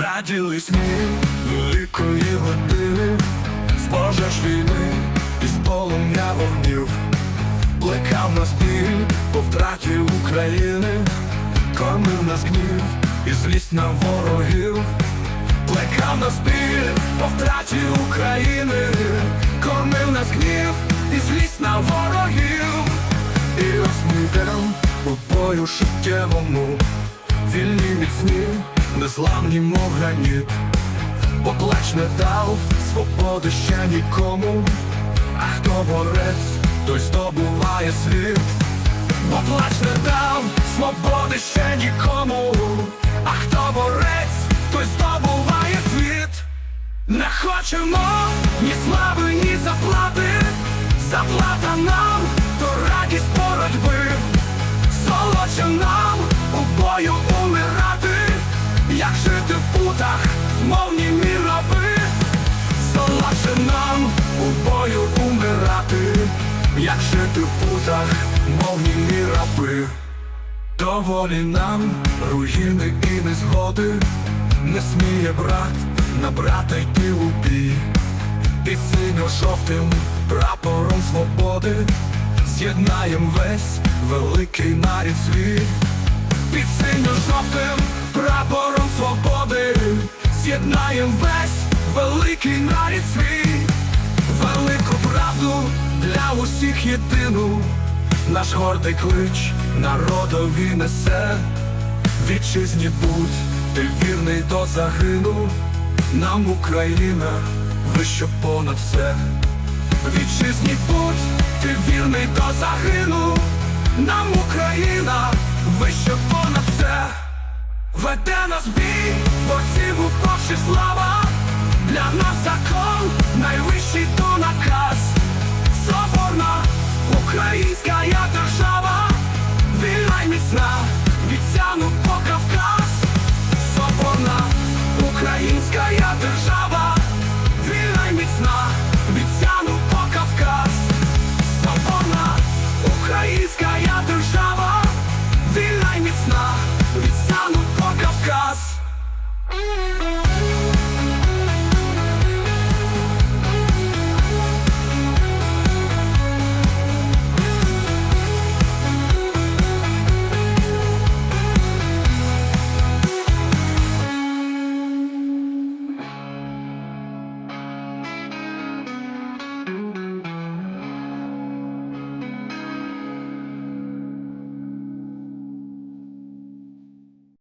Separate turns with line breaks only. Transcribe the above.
Раділись ми великої години, з пожеж війни і з полум'я вогнів, плекав нас біль по втраті України, кормив нас гнів і злість на ворогів, плекав нас біль по втраті України, кормив нас гнів і злість на ворогів, і ось ми йдем у бою життєвому, вільні міцні, незламні, мов граніт. Бо плач не дав свободи ще нікому, а хто борець, той здобуває світ, бо плач не дав свободи ще нікому, а хто борець, той здобуває світ. Не хочемо ні слави, ні заплати, заплата нам, то радість боротьби, солодше нам мов німі раби. Доволі нам руїни і незгоди, не сміє брат на брата йти у бій. Під синьо-жовтим прапором свободи з'єднаєм весь великий нарід свій. Під синьо-жовтим прапором свободи з'єднаєм весь великий нарід свій. Велику правду для усіх єдину, наш гордий клич народові несе. Вітчизні будь, ти вірний до загину, нам Україна вище понад все. Вітчизні будь, ти вірний до загину, нам Україна вище понад все. Веде нас бій, борців у поші слава, для нас